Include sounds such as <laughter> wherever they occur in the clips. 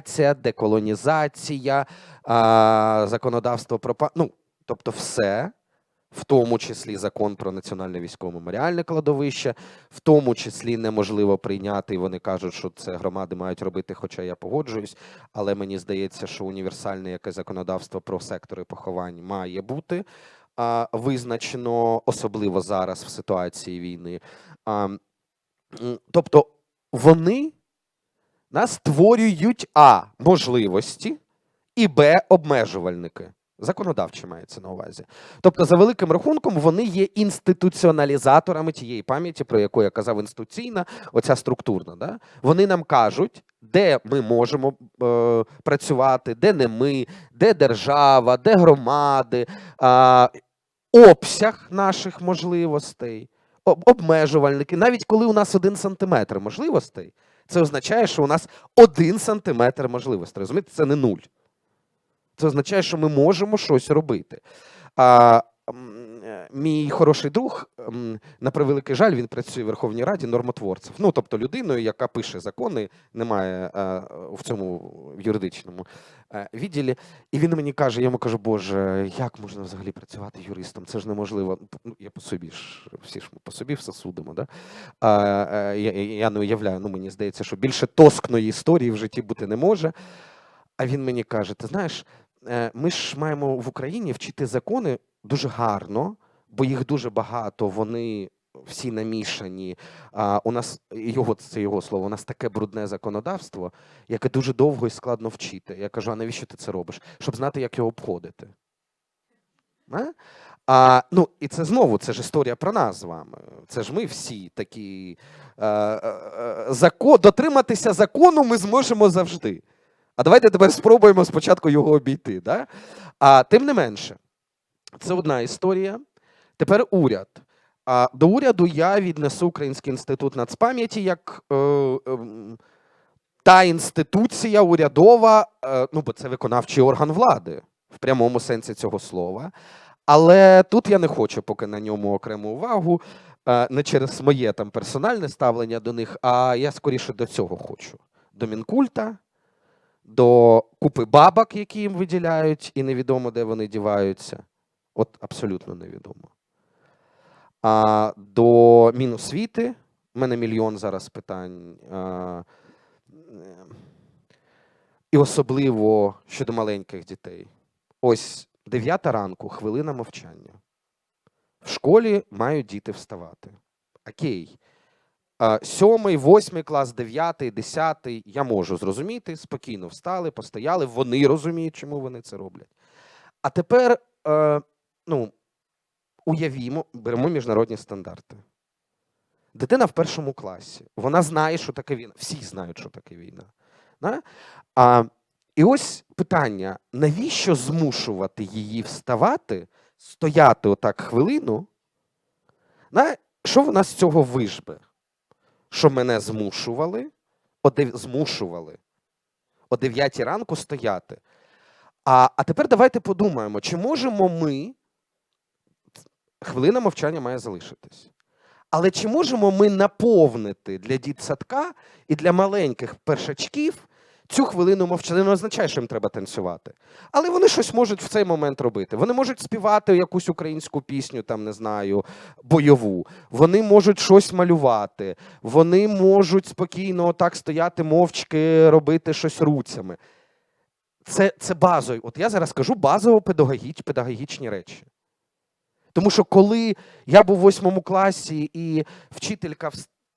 Ця деколонізація, а, законодавство про ну, тобто все, в тому числі закон про національне військово меморіальне кладовище, в тому числі неможливо прийняти. і Вони кажуть, що це громади мають робити, хоча я погоджуюсь. Але мені здається, що універсальне якесь законодавство про сектори поховань має бути а, визначено, особливо зараз в ситуації війни. А, тобто вони нас створюють А можливості і Б обмежувальники. Законодавче мається на увазі. Тобто, за великим рахунком, вони є інституціоналізаторами тієї пам'яті, про яку я казав, інституційна, оця структурна. Да? Вони нам кажуть, де ми можемо е, працювати, де не ми, де держава, де громади, е, обсяг наших можливостей, об- обмежувальники. Навіть коли у нас один сантиметр можливостей, це означає, що у нас один сантиметр можливостей. Розумієте, це не нуль. Це означає, що ми можемо щось робити. А, мій хороший друг, на превеликий жаль, він працює в Верховній Раді нормотворців. Ну, тобто людиною, яка пише закони, немає е, в цьому юридичному е, відділі. І він мені каже: я йому кажу, Боже, як можна взагалі працювати юристом? Це ж неможливо. Ну, я по собі ж, всі ж ми по собі все судимо. Да? Е, я, я- не уявляю, ну мені здається, що більше тоскної історії в житті бути не може. А він мені каже: ти знаєш, е, ми ж маємо в Україні вчити закони дуже гарно, бо їх дуже багато, вони всі намішані. А у нас його це його слово, у нас таке брудне законодавство, яке дуже довго і складно вчити. Я кажу: а навіщо ти це робиш? Щоб знати, як його обходити. А? Ну, і це знову це ж історія про нас з вами. Це ж ми всі такі. Е, е, е, зако... Дотриматися закону ми зможемо завжди. А давайте тепер спробуємо спочатку його обійти. Да? А тим не менше, це одна історія. Тепер уряд. А до уряду я віднесу Український інститут нацпам'яті як е, ем, та інституція урядова, е, ну бо це виконавчий орган влади в прямому сенсі цього слова. Але тут я не хочу поки на ньому окрему увагу, е, не через моє там персональне ставлення до них, а я скоріше до цього хочу. До Мінкульта, до купи бабок, які їм виділяють, і невідомо, де вони діваються. От абсолютно невідомо. А до Міносвіти. У мене мільйон зараз питань. І особливо щодо маленьких дітей. Ось дев'ята ранку, хвилина мовчання. В школі мають діти вставати. Окей. Сьомий, восьмий клас, дев'ятий, десятий. Я можу зрозуміти. Спокійно встали, постояли. Вони розуміють, чому вони це роблять. А тепер, е, ну, уявімо, беремо міжнародні стандарти. Дитина в першому класі. Вона знає, що таке війна. Всі знають, що таке війна. А, і ось питання: навіщо змушувати її вставати, стояти отак хвилину? Що вона з цього вижбе? Що мене змушували, о змушували о 9 ранку стояти. А, а тепер давайте подумаємо, чи можемо ми. Хвилина мовчання має залишитись. Але чи можемо ми наповнити для дітсадка і для маленьких першачків цю хвилину мовчання? Не означає, що їм треба танцювати. Але вони щось можуть в цей момент робити. Вони можуть співати якусь українську пісню, там не знаю, бойову. Вони можуть щось малювати. Вони можуть спокійно так стояти мовчки, робити щось руцями. Це, це базові. От я зараз кажу базово педагогіч, педагогічні речі. Тому що коли я був у восьмому класі і вчителька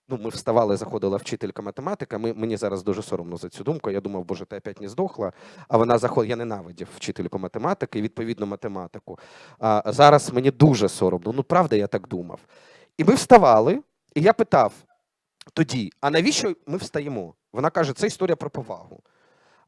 ну, ми вставали, заходила вчителька математика. Ми, мені зараз дуже соромно за цю думку. Я думав, боже, ти опять не здохла. А вона заходила, я ненавидів вчительку математики і відповідно математику. А зараз мені дуже соромно. Ну, правда, я так думав. І ми вставали, і я питав тоді: а навіщо ми встаємо? Вона каже, це історія про повагу.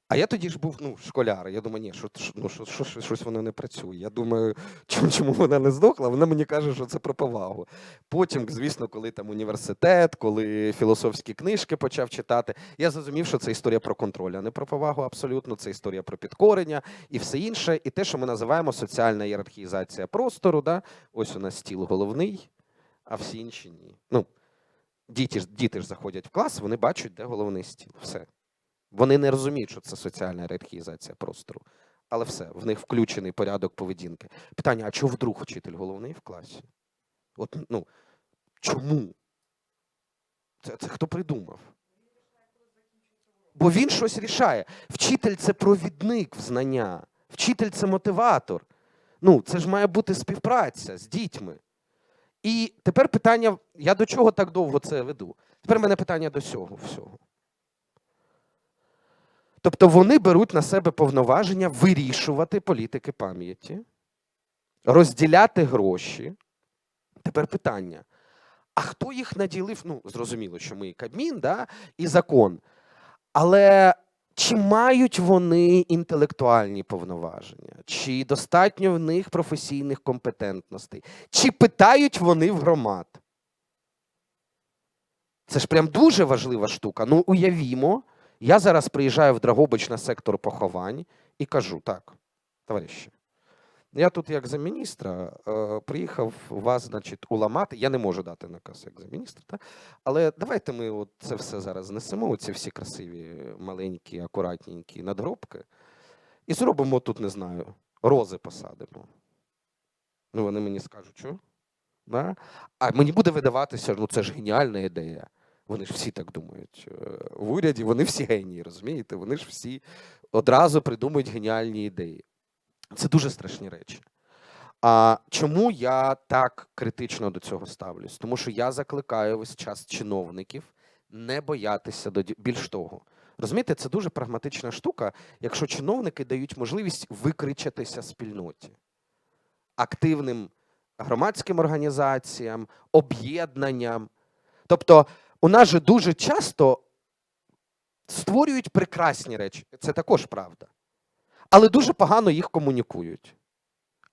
А я тоді ж був ну, школяр. Я думаю, ні, що, ну, що, що, що- щось воно не працює. Я думаю, <laughs> чому, чому вона не здохла? Вона мені каже, що це про повагу. Потім, звісно, коли там університет, коли філософські книжки почав читати, я зрозумів, що це історія про контроль, а не про повагу абсолютно. Це історія про підкорення і все інше. І те, що ми називаємо соціальна ієрархізація простору. Да? Ось у нас стіл головний, а всі інші ні. Ну, діти, діти ж заходять в клас, вони бачать, де головний стіл. Все. Вони не розуміють, що це соціальна ієрархізація простору. Але все, в них включений порядок поведінки. Питання: а чого вдруг вчитель головний в класі? От ну чому? Це, це хто придумав? Бо він щось рішає. Вчитель це провідник в знання, вчитель це мотиватор. Ну, це ж має бути співпраця з дітьми. І тепер питання: я до чого так довго це веду? Тепер в мене питання до цього всього. Тобто вони беруть на себе повноваження вирішувати політики пам'яті, розділяти гроші. Тепер питання: а хто їх наділив? Ну, зрозуміло, що ми і Кабмін, да, і закон. Але чи мають вони інтелектуальні повноваження? Чи достатньо в них професійних компетентностей? Чи питають вони в громад? Це ж прям дуже важлива штука. Ну, уявімо, я зараз приїжджаю в Драгобич на сектор поховань і кажу: так, товариші, я тут як замміністра е, приїхав вас, значить, уламати. Я не можу дати наказ як замміністр, та? але давайте ми от це все зараз знесемо, оці всі красиві, маленькі, акуратненькі надгробки, і зробимо тут, не знаю, рози посадимо. Ну, вони мені скажуть, що? Да? А мені буде видаватися, ну це ж геніальна ідея. Вони ж всі так думають. Е, В уряді вони всі генії, розумієте? Вони ж всі одразу придумують геніальні ідеї. Це дуже страшні речі. А чому я так критично до цього ставлюсь? Тому що я закликаю весь час чиновників не боятися до більш того. Розумієте, це дуже прагматична штука, якщо чиновники дають можливість викричатися спільноті активним громадським організаціям, об'єднанням. Тобто, у нас же дуже часто створюють прекрасні речі, це також правда, але дуже погано їх комунікують.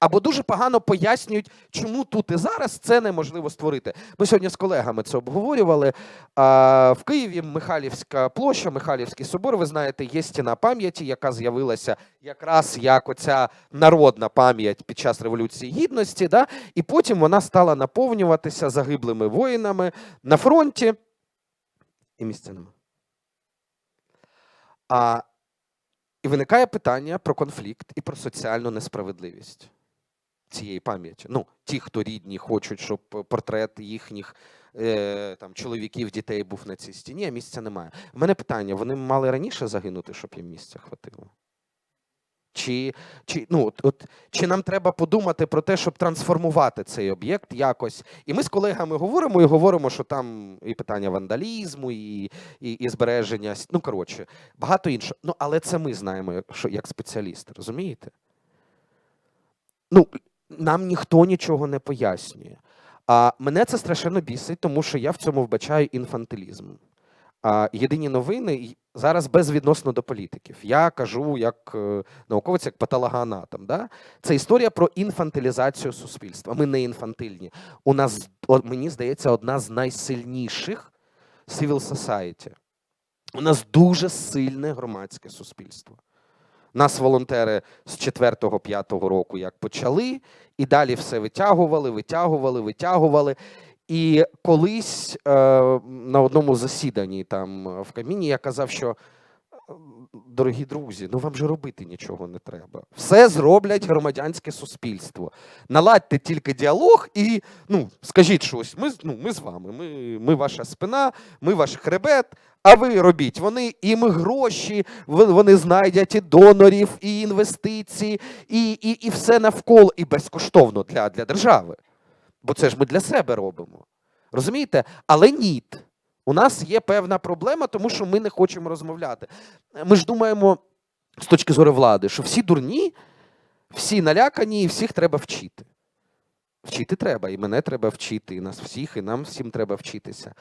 Або дуже погано пояснюють, чому тут і зараз це неможливо створити. Ми сьогодні з колегами це обговорювали. В Києві Михайлівська площа, Михайлівський собор, ви знаєте, є стіна пам'яті, яка з'явилася якраз як оця народна пам'ять під час Революції Гідності. Да? І потім вона стала наповнюватися загиблими воїнами на фронті. Нема. А, і виникає питання про конфлікт і про соціальну несправедливість цієї пам'яті. Ну, ті, хто рідні, хочуть, щоб портрет їхніх е, там, чоловіків, дітей був на цій стіні, а місця немає. У мене питання: вони мали раніше загинути, щоб їм місця хватило? Чи, чи, ну, от, чи нам треба подумати про те, щоб трансформувати цей об'єкт якось? І ми з колегами говоримо і говоримо, що там і питання вандалізму, і, і, і збереження, ну коротше, багато іншого. Ну, але це ми знаємо, що, як спеціалісти, розумієте? Ну, нам ніхто нічого не пояснює. А мене це страшенно бісить, тому що я в цьому вбачаю інфантилізм. Єдині новини зараз безвідносно до політиків. Я кажу як е, науковець, як патологоанатом. Да? Це історія про інфантилізацію суспільства. Ми не інфантильні. У нас, мені здається, одна з найсильніших civil society. У нас дуже сильне громадське суспільство. Нас волонтери з 4-5 року як почали, і далі все витягували, витягували, витягували. І колись е, на одному засіданні там е, в каміні я казав, що дорогі друзі, ну вам же робити нічого не треба. Все зроблять громадянське суспільство. Наладьте тільки діалог і ну, скажіть щось. Ми, ну, ми з вами, ми, ми ваша спина, ми ваш хребет. А ви робіть. Вони і гроші, ви- вони знайдять і донорів, і інвестиції, і, і, і все навколо, і безкоштовно для, для держави. Бо це ж ми для себе робимо. Розумієте? Але ні. У нас є певна проблема, тому що ми не хочемо розмовляти. Ми ж думаємо з точки зору влади, що всі дурні, всі налякані, і всіх треба вчити. Вчити треба, і мене треба вчити, і нас всіх, і нам всім треба вчитися.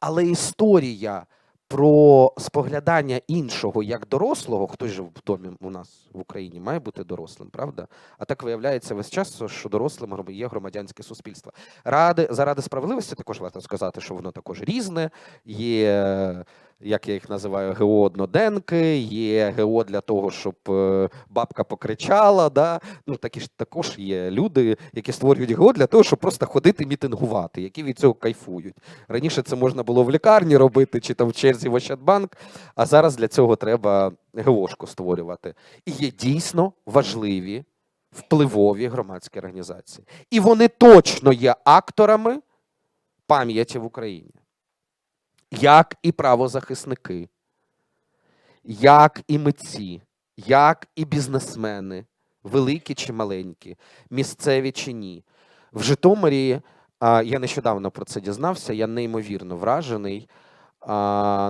Але історія про споглядання іншого як дорослого, хтось же в домі у нас в Україні має бути дорослим, правда? А так виявляється весь час, що дорослим є громадянське суспільство. Ради заради справедливості також варто сказати, що воно також різне. Є як я їх називаю, ГО одноденки, є ГО для того, щоб е, бабка покричала. Да? Ну, такі ж також є люди, які створюють ГО для того, щоб просто ходити мітингувати, які від цього кайфують. Раніше це можна було в лікарні робити чи там в черзі в Ощадбанк, а зараз для цього треба ГОшку створювати. І є дійсно важливі впливові громадські організації. І вони точно є акторами пам'яті в Україні, як і правозахисники, як і митці, як і бізнесмени, великі чи маленькі, місцеві чи ні. В Житомирі я нещодавно про це дізнався, я неймовірно вражений.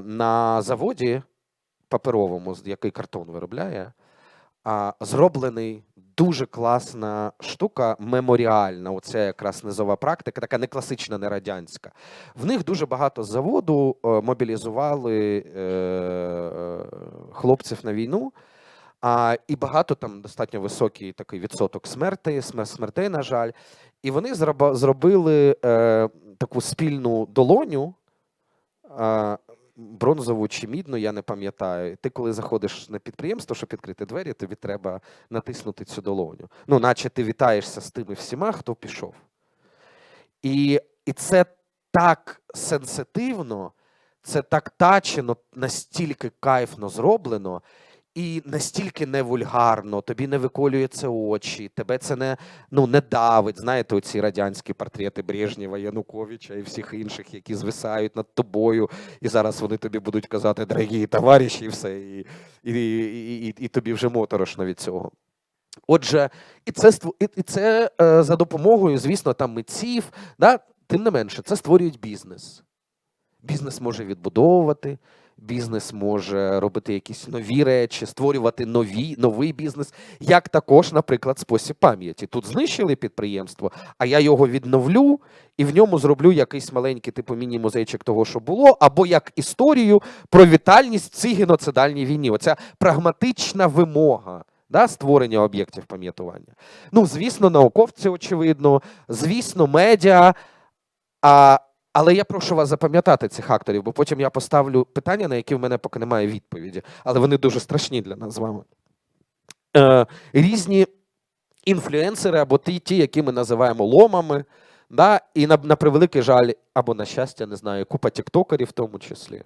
На заводі паперовому, який картон виробляє, зроблений дуже класна штука, меморіальна. Оце якраз низова практика, така не класична, не радянська. В них дуже багато заводу е, мобілізували е, е, хлопців на війну. А, і багато там достатньо високий такий відсоток смертей, смертей, на жаль. І вони зробили е, таку спільну долоню, е, бронзову чи мідну, я не пам'ятаю. Ти, коли заходиш на підприємство, щоб відкрити двері, тобі треба натиснути цю долоню. Ну, наче ти вітаєшся з тими всіма, хто пішов. І, і це так сенситивно, це так тачено, настільки кайфно зроблено. І настільки не вульгарно, тобі не виколюється очі, тебе це не, ну, не давить. Знаєте, оці радянські портрети Брежнєва, Януковича і всіх інших, які звисають над тобою, і зараз вони тобі будуть казати дорогі товариші, і все, і, і, і, і, і тобі вже моторошно від цього. Отже, і це і, це е, за допомогою, звісно, там митців, да? тим не менше, це створюють бізнес. Бізнес може відбудовувати, бізнес може робити якісь нові речі, створювати нові, новий бізнес, як також, наприклад, спосіб пам'яті. Тут знищили підприємство, а я його відновлю і в ньому зроблю якийсь маленький типу міні-музейчик того, що було, або як історію про вітальність в цій геноцидальній війні. Оця прагматична вимога. Да, створення об'єктів пам'ятування. Ну, звісно, науковці, очевидно, звісно, медіа. А, але я прошу вас запам'ятати цих акторів, бо потім я поставлю питання, на які в мене поки немає відповіді, але вони дуже страшні для нас з вами. Е, різні інфлюенсери або ті, ті, які ми називаємо ломами. Да? І на, на превеликий жаль, або на щастя, не знаю, купа тіктокерів в тому числі.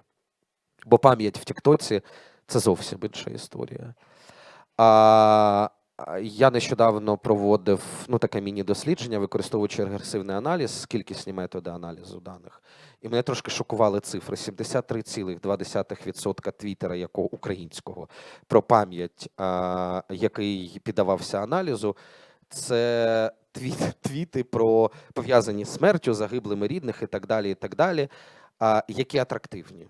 Бо пам'ять в Тіктоці це зовсім інша історія. А, я нещодавно проводив ну, таке міні-дослідження, використовуючи регресивний аналіз, кількісні методи аналізу даних. І мене трошки шокували цифри: 73,2% твіттера якого українського про пам'ять, який піддавався аналізу. Це твіт, твіти про пов'язані з смертю, загиблими рідних і так далі, і так далі, які атрактивні.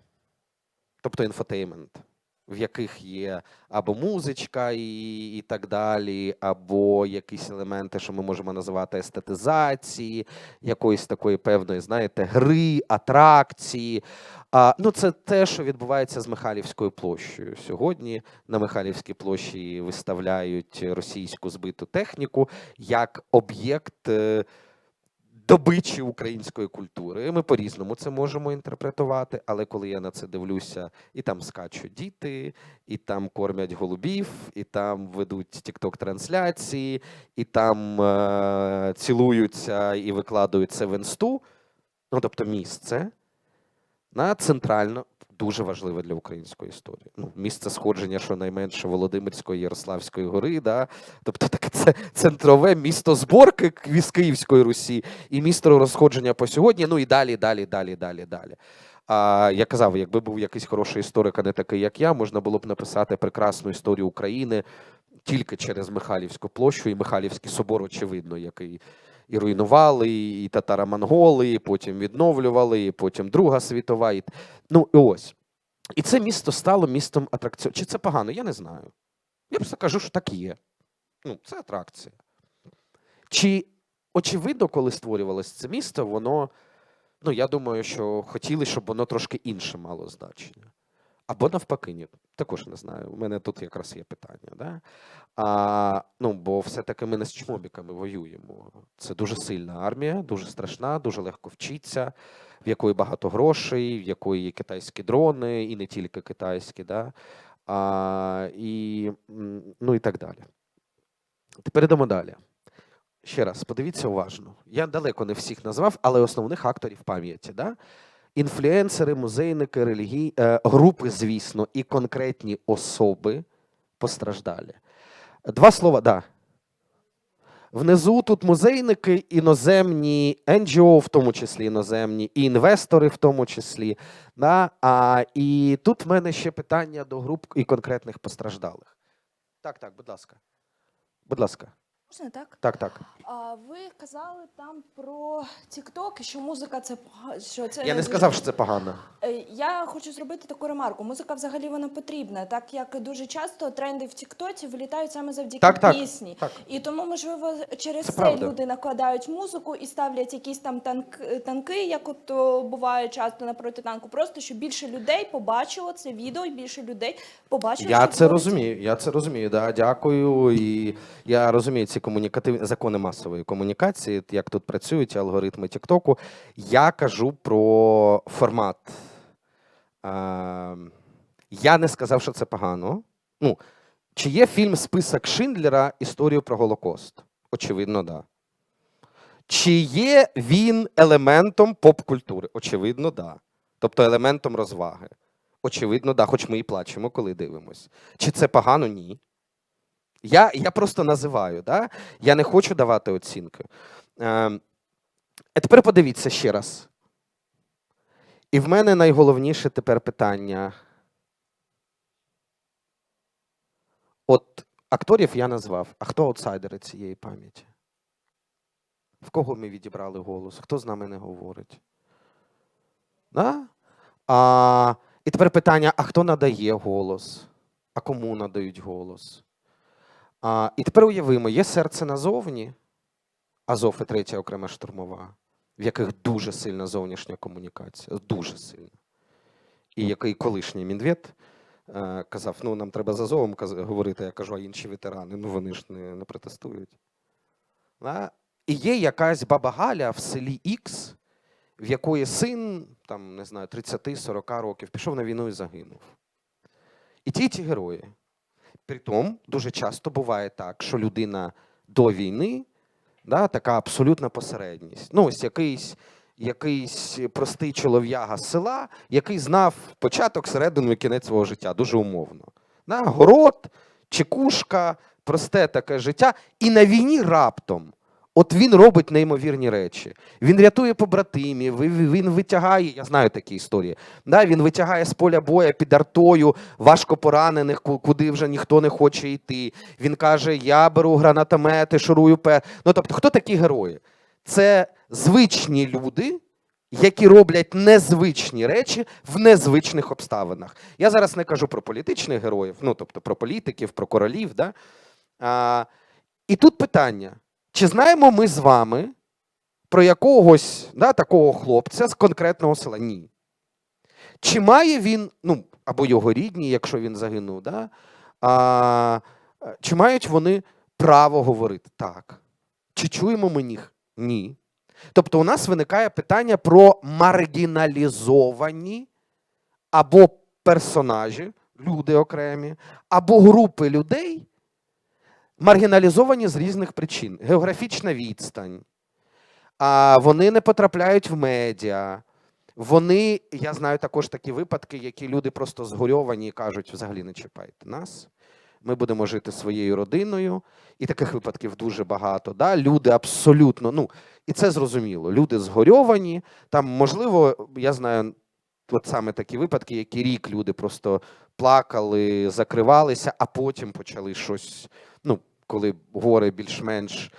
Тобто інфотеймент, в яких є або музичка і, і так далі, або якісь елементи, що ми можемо називати естетизації, якоїсь такої певної, знаєте, гри, атракції. А, ну, це те, що відбувається з Михайлівською площею. Сьогодні на Михайлівській площі виставляють російську збиту техніку як об'єкт. Добичі української культури. Ми по-різному це можемо інтерпретувати, але коли я на це дивлюся, і там скачуть діти, і там кормять голубів, і там ведуть тікток-трансляції, і там е- цілуються і викладають це в інсту. Ну, тобто місце на центрально дуже важливе для української історії. Ну, місце сходження, щонайменше Володимирської Ярославської гори, да? тобто таке це центрове місто зборки з Київської Русі і місто розходження по сьогодні. Ну і далі, далі, далі, далі, далі. А я казав, якби був якийсь хороший історик, а не такий, як я, можна було б написати прекрасну історію України тільки через Михайлівську площу і Михайлівський собор, очевидно, який і руйнували, і татаро-монголи, і потім відновлювали, і потім Друга світова. І... Ну і ось. І це місто стало містом атракціону. Чи це погано? Я не знаю. Я просто кажу, що так є. Ну, це атракція. Чи очевидно, коли створювалося це місто, воно, ну я думаю, що хотіли, щоб воно трошки інше мало значення. Або навпаки, ні. Також не знаю. У мене тут якраз є питання. Да? А, ну, бо все-таки ми не з чмобіками воюємо. Це дуже сильна армія, дуже страшна, дуже легко вчиться, в якої багато грошей, в якої є китайські дрони, і не тільки китайські, да? а, і, ну і так далі. Тепер йдемо далі. Ще раз, подивіться уважно. Я далеко не всіх назвав, але основних акторів пам'яті. Да? Інфлюенсери, музейники, релігій, е, групи, звісно, і конкретні особи постраждалі. Два слова, да. Внизу тут музейники, іноземні NGO, в тому числі іноземні, і інвестори, в тому числі. Да? А, і тут в мене ще питання до груп і конкретних постраждалих. Так, так, будь ласка. Будь ласка. Можна так? Так, так. А ви казали там про TikTok, що музика це пога- що це Я не сказав, що це погано. Е, Я хочу зробити таку ремарку. Музика взагалі вона потрібна, так як дуже часто тренди в Тіктоці вилітають саме завдяки Так, так, пісні. так. І тому, можливо, через Це це, правда. люди накладають музику і ставлять якісь там танк, танки, як от о, буває часто на протитанку. Просто щоб більше людей побачило це відео, і більше людей побачило. Я що це твориться. розумію. Я це розумію. Да, дякую. І я розумію ці комунікативні закони масової комунікації, як тут працюють алгоритми Тіктоку. Я кажу про формат. А, я не сказав, що це погано. Ну, чи є фільм Список Шиндлера історію про Голокост? Очевидно, да. Чи є він елементом поп-культури? Очевидно, да. Тобто елементом розваги. Очевидно, да, хоч ми і плачемо, коли дивимось. Чи це погано? Ні. Я, я просто називаю, да? я не хочу давати оцінки. Е, а тепер подивіться ще раз. І в мене найголовніше тепер питання. От акторів я назвав, а хто аутсайдери цієї пам'яті? В кого ми відібрали голос? Хто з нами не говорить? Да? А, і тепер питання: а хто надає голос? А кому надають голос? А, і тепер уявимо, є серце назовні, Азов і третя окрема штурмова, в яких дуже сильна зовнішня комунікація, дуже сильна. І який колишній Мінвет е, казав: ну, нам треба з Азовом говорити, я кажу, а інші ветерани, ну вони ж не, не протестують. Да? І є якась баба Галя в селі Ікс, в якої син, там, не знаю, 30-40 років, пішов на війну і загинув. І ті, ті герої. Притом дуже часто буває так, що людина до війни, да, така абсолютна посередність. Ну, ось якийсь, якийсь простий чолов'яга з села, який знав початок, середину і кінець свого життя, дуже умовно. Да, город, чекушка, просте таке життя. І на війні раптом. От він робить неймовірні речі. Він рятує побратимів, він витягає, я знаю такі історії. Да, він витягає з поля боя під артою важко поранених, куди вже ніхто не хоче йти. Він каже: Я беру гранатомети, шурую пер. Ну тобто, хто такі герої? Це звичні люди, які роблять незвичні речі в незвичних обставинах. Я зараз не кажу про політичних героїв, ну тобто про політиків, про королів. Да? А, і тут питання: чи знаємо ми з вами про якогось да, такого хлопця з конкретного села? Ні. Чи має він, ну, або його рідні, якщо він загинув, да, а, чи мають вони право говорити? Так. Чи чуємо ми їх? Ні. Тобто у нас виникає питання про маргіналізовані або персонажі, люди окремі, або групи людей, маргіналізовані з різних причин. Географічна відстань. А вони не потрапляють в медіа. Вони, я знаю також такі випадки, які люди просто згорьовані і кажуть, взагалі не чіпайте нас. Ми будемо жити своєю родиною, і таких випадків дуже багато. Да? Люди абсолютно, ну, і це зрозуміло. Люди згорьовані. Там, можливо, я знаю, от саме такі випадки, які рік люди просто плакали, закривалися, а потім почали щось, коли горе більш-менш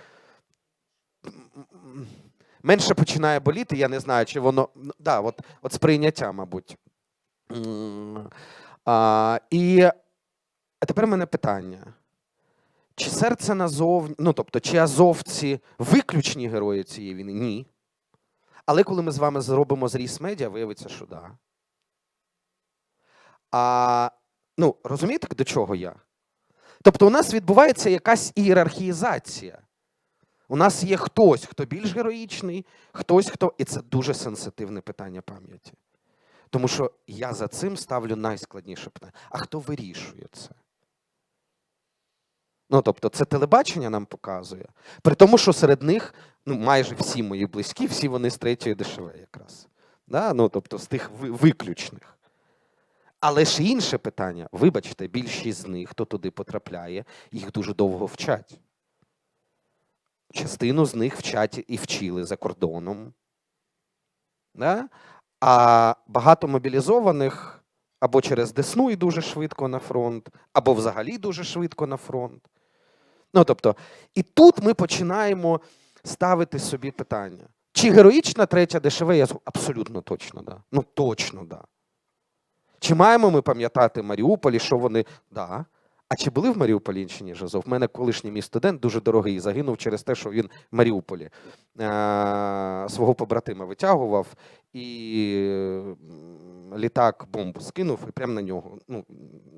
менше починає боліти, я не знаю, чи воно. Да, от, от сприйняття, мабуть. А, і а тепер в мене питання. Чи серце назовні, ну тобто, чи азовці виключні герої цієї війни? Ні. Але коли ми з вами зробимо зріз медіа, виявиться, що да. А Ну, розумієте, до чого я? Тобто, у нас відбувається якась ієрархізація. У нас є хтось, хто більш героїчний, хтось, хто. І це дуже сенситивне питання пам'яті. Тому що я за цим ставлю найскладніше питання. А хто вирішує це? Ну, тобто, це телебачення нам показує. При тому, що серед них ну, майже всі мої близькі, всі вони з третьої ДШВ якраз. Да? Ну, тобто, з тих виключних. Але ж інше питання: вибачте, більшість з них, хто туди потрапляє, їх дуже довго вчать. Частину з них вчать і вчили за кордоном. Да? А багато мобілізованих або через Десну і дуже швидко на фронт, або взагалі дуже швидко на фронт. Ну, тобто, і тут ми починаємо ставити собі питання. Чи героїчна третя ДШВ? Я абсолютно точно, да. Ну, точно, да. Чи маємо ми пам'ятати Маріуполі, що вони. Да. А чи були в Маріуполі інші, ніж Азов? У мене колишній мій студент дуже дорогий загинув через те, що він в Маріуполі е- свого побратима витягував і літак бомбу скинув, і прямо на нього. Ну,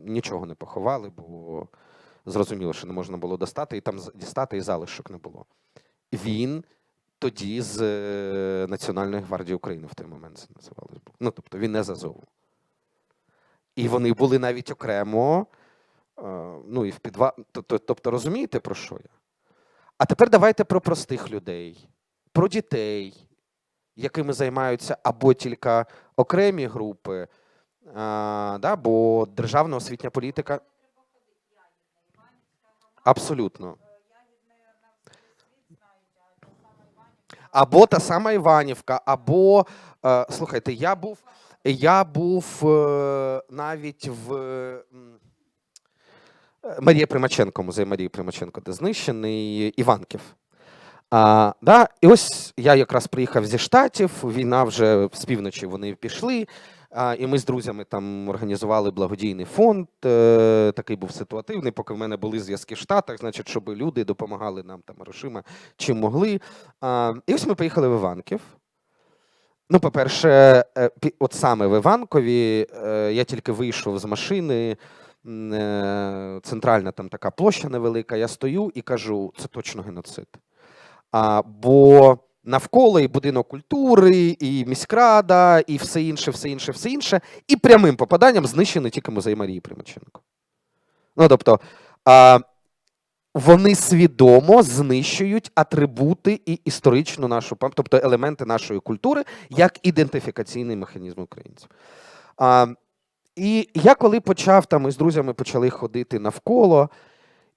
нічого не поховали, бо зрозуміло, що не можна було достати, і там дістати, і залишок не було. Він тоді з е, Національної гвардії України в той момент це називалось. Ну, тобто він не з Азову. І вони були навіть окремо, е, ну і в підва... Тобто, розумієте, про що я? А тепер давайте про простих людей, про дітей, якими займаються або тільки окремі групи, а, да, бо державна освітня політика. Абсолютно. Або та сама Іванівка, або е, слухайте, я був, я був е, навіть в е, Марія Примаченко, музей Марії Примаченко, де знищений Іванків. А, да, і ось я якраз приїхав зі штатів. Війна вже з півночі вони пішли. А, і ми з друзями там організували благодійний фонд. Е, такий був ситуативний, поки в мене були зв'язки в Штатах, значить, щоб люди допомагали нам там грошима, чим могли. А, і ось ми поїхали в Іванків. Ну, по-перше, е, от саме в Іванкові е, я тільки вийшов з машини. е, Центральна там така площа невелика. Я стою і кажу, це точно геноцид. А, бо навколо і будинок культури, і міськрада, і все інше, все інше, все інше, і прямим попаданням знищений тільки музей Марії Примаченко. Ну, тобто, а, вони свідомо знищують атрибути і історичну нашу тобто елементи нашої культури, як ідентифікаційний механізм українців. А, і я коли почав там із друзями почали ходити навколо,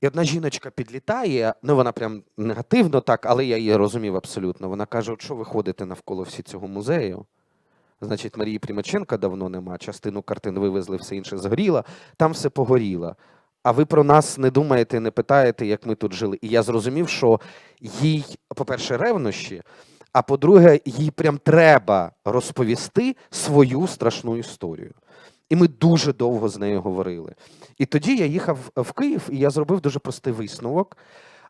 і одна жіночка підлітає, ну вона прям негативно так, але я її розумів абсолютно. Вона каже: от що ви ходите навколо всі цього музею? Значить, Марії Примаченка давно нема, частину картин вивезли, все інше згоріло, там все погоріло. А ви про нас не думаєте, не питаєте, як ми тут жили. І я зрозумів, що їй, по-перше, ревнощі, а по-друге, їй прям треба розповісти свою страшну історію. І ми дуже довго з нею говорили. І тоді я їхав в Київ, і я зробив дуже простий висновок.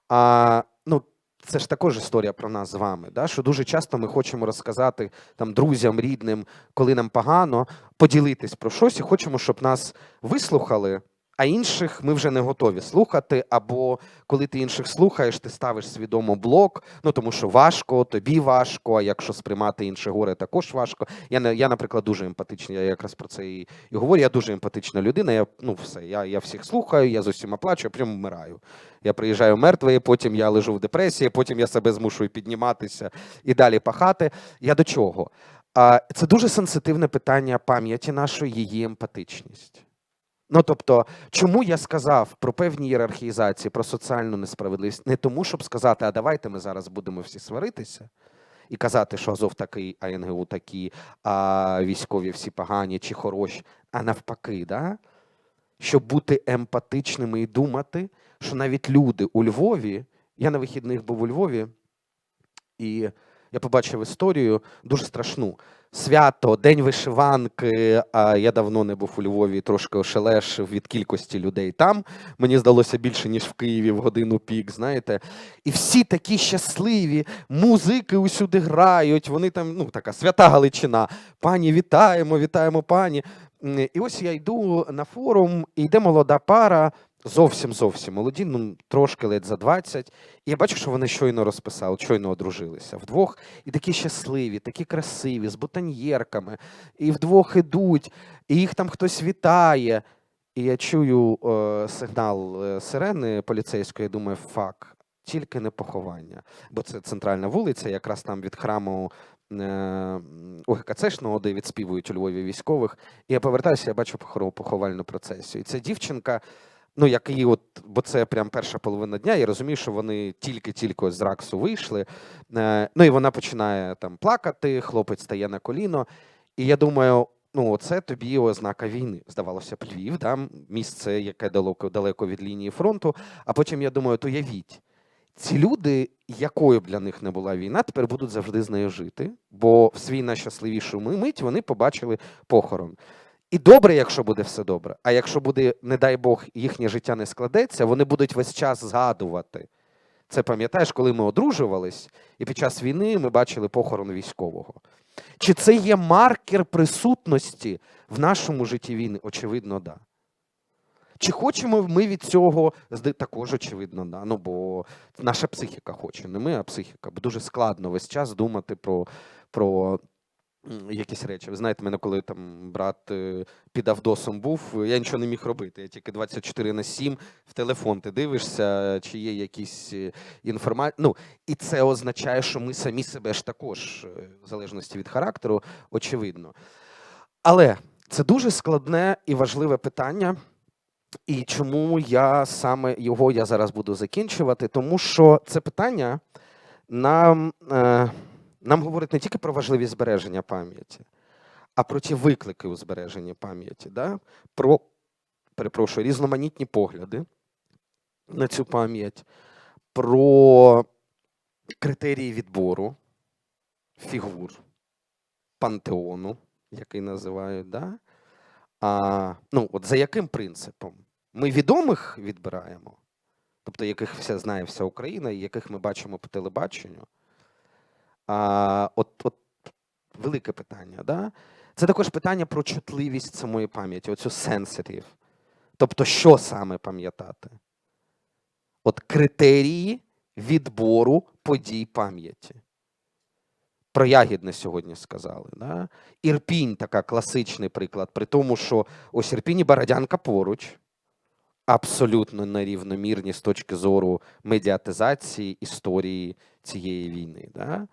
А, ну, це ж також історія про нас з вами, да? що дуже часто ми хочемо розказати там друзям, рідним, коли нам погано, поділитись про щось і хочемо, щоб нас вислухали, а інших ми вже не готові слухати. Або коли ти інших слухаєш, ти ставиш свідомо блок, ну тому що важко, тобі важко, а якщо сприймати інше горе, також важко. Я, не- я наприклад, дуже емпатичний, я якраз про це і, і говорю. Я дуже емпатична людина. Я, ну, все, я, я всіх слухаю, я з усіма плачу, а потім вмираю. Я приїжджаю мертвий, потім я лежу в депресії, потім я себе змушую підніматися і далі пахати. Я до чого? А, Це дуже сенситивне питання пам'яті нашої, її емпатичність. Ну, тобто, чому я сказав про певні ієрархізації, про соціальну несправедливість? Не тому, щоб сказати, а давайте ми зараз будемо всі сваритися і казати, що Азов такий, а НГУ такі, а військові всі погані чи хороші, а навпаки, да? щоб бути емпатичними і думати, що навіть люди у Львові, я на вихідних був у Львові, і я побачив історію дуже страшну. Свято, День вишиванки. А я давно не був у Львові, трошки ошелешив від кількості людей там. Мені здалося більше, ніж в Києві в годину пік, знаєте. І всі такі щасливі, музики усюди грають. Вони там, ну, така свята Галичина. Пані, вітаємо, вітаємо пані. І ось я йду на форум, і йде молода пара, зовсім зовсім молоді, ну трошки ледь за 20. І я бачу, що вони щойно розписали, щойно одружилися вдвох, і такі щасливі, такі красиві, з бутоньєрками, і вдвох ідуть, і їх там хтось вітає. І я чую е, сигнал е, сирени поліцейської, думаю, фак, тільки не поховання. Бо це центральна вулиця, якраз там від храму е, УГКЦшного, де відспівують у Львові військових. І я повертаюся, я бачу поховальну процесію. І ця дівчинка, ну як її, от, бо це прям перша половина дня, я розумію, що вони тільки-тільки з Раксу вийшли. Е, ну і вона починає там плакати, хлопець стає на коліно. І я думаю, ну, це тобі ознака війни. Здавалося б, Львів, да? місце, яке далеко, далеко від лінії фронту. А потім я думаю, то явіть. Ці люди, якою б для них не була війна, тепер будуть завжди з нею жити, бо в свій найщасливішу мить вони побачили похорон. І добре, якщо буде все добре. А якщо буде, не дай Бог, їхнє життя не складеться, вони будуть весь час згадувати. Це пам'ятаєш, коли ми одружувались, і під час війни ми бачили похорон військового. Чи це є маркер присутності в нашому житті війни? Очевидно, да. Чи хочемо ми від цього також очевидно, да. Ну бо наша психіка хоче, не ми, а психіка. Бо дуже складно весь час думати про, про якісь речі. Ви знаєте, мене коли там брат е, під Авдосом був, я нічого не міг робити. Я тільки 24 на 7 в телефон ти дивишся, чи є якісь інформації. Ну, і це означає, що ми самі себе ж також, е, в залежності від характеру, очевидно. Але це дуже складне і важливе питання. І чому я саме його я зараз буду закінчувати? Тому що це питання нам, е, нам говорить не тільки про важливість збереження пам'яті, а про ті виклики у збереженні пам'яті, да? про перепрошую, різноманітні погляди на цю пам'ять, про критерії відбору фігур пантеону, який називають, да? А, ну, от за яким принципом? Ми відомих відбираємо, тобто яких вся знає вся Україна, і яких ми бачимо по телебаченню. А, от, от велике питання, да? Це також питання про чутливість самої пам'яті, оцю sensitive. Тобто, що саме пам'ятати? От критерії відбору подій пам'яті. Про Ягідне сьогодні сказали. Да? Ірпінь така класичний приклад, при тому, що ось Ірпінь і Бородянка поруч, абсолютно нерівномірні з точки зору медіатизації історії цієї війни. Да?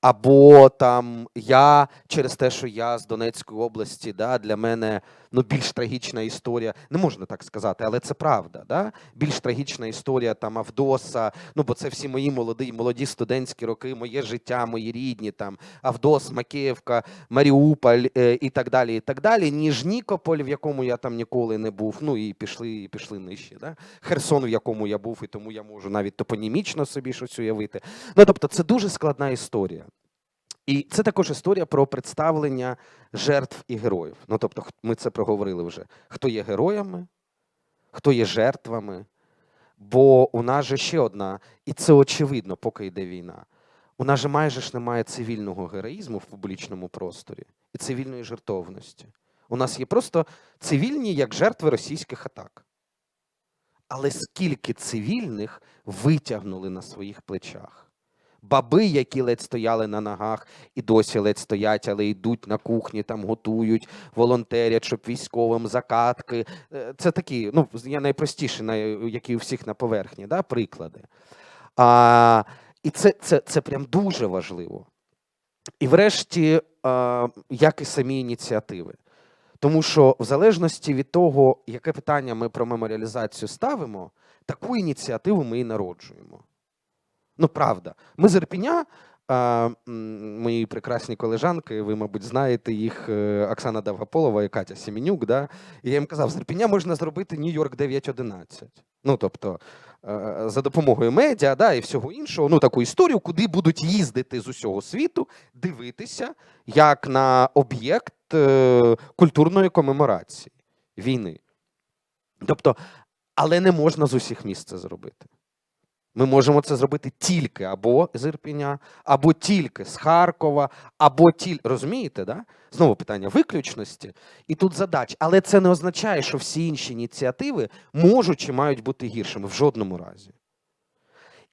Або там я через те, що я з Донецької області, да, для мене ну, більш трагічна історія, не можна так сказати, але це правда. Да? Більш трагічна історія там Авдоса, ну бо це всі мої молоді, молоді студентські роки, моє життя, мої рідні, там Авдос, Макеївка, Маріуполь е, і так далі, і так далі, ніж Нікополь, в якому я там ніколи не був. Ну і пішли, і пішли нижче. Да? Херсон, в якому я був, і тому я можу навіть топонімічно собі щось уявити. Ну тобто, це дуже складна історія. І це також історія про представлення жертв і героїв. Ну тобто, ми це проговорили вже. Хто є героями, хто є жертвами. Бо у нас же ще одна, і це очевидно, поки йде війна. У нас же майже ж немає цивільного героїзму в публічному просторі і цивільної жертовності. У нас є просто цивільні як жертви російських атак. Але скільки цивільних витягнули на своїх плечах? Баби, які ледь стояли на ногах і досі ледь стоять, але йдуть на кухні, там готують, волонтерять, щоб військовим закатки. Е, Це такі, ну, я найпростіші, най- які у всіх на поверхні, да, приклади. А, і це, це, це прям дуже важливо. І врешті, як і самі ініціативи. Тому що в залежності від того, яке питання ми про меморіалізацію ставимо, таку ініціативу ми і народжуємо. Ну, правда. Ми з Ірпіня, мої прекрасні колежанки, ви, мабуть, знаєте їх, е, Оксана Давгаполова і Катя Сімінюк. Да? І я їм казав, з Ірпіня можна зробити Нью-Йорк 911. Ну, тобто, е, за допомогою медіа да, і всього іншого, ну, таку історію, куди будуть їздити з усього світу, дивитися, як на об'єкт е, культурної комеморації війни. Тобто, але не можна з усіх місць це зробити. Ми можемо це зробити тільки або з Ірпеня, або тільки з Харкова, або тільки. Розумієте, да? Знову питання виключності. І тут задач. Але це не означає, що всі інші ініціативи можуть чи мають бути гіршими в жодному разі.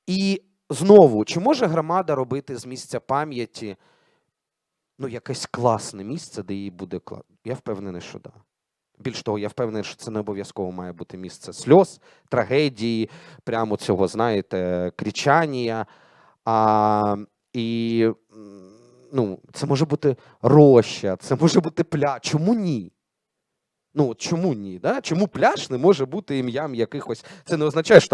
І знову, чи може громада робити з місця пам'яті ну, якесь класне місце, де їй буде класно? Я впевнений, що так. Да. Більш того, я впевнений, що це не обов'язково має бути місце сльоз, трагедії, прямо цього, знаєте, кричання. А, і ну, це може бути роща, це може бути пляж. Чому ні? Ну, чому ні? Да? Чому пляж не може бути ім'ям якихось. Це не означає, що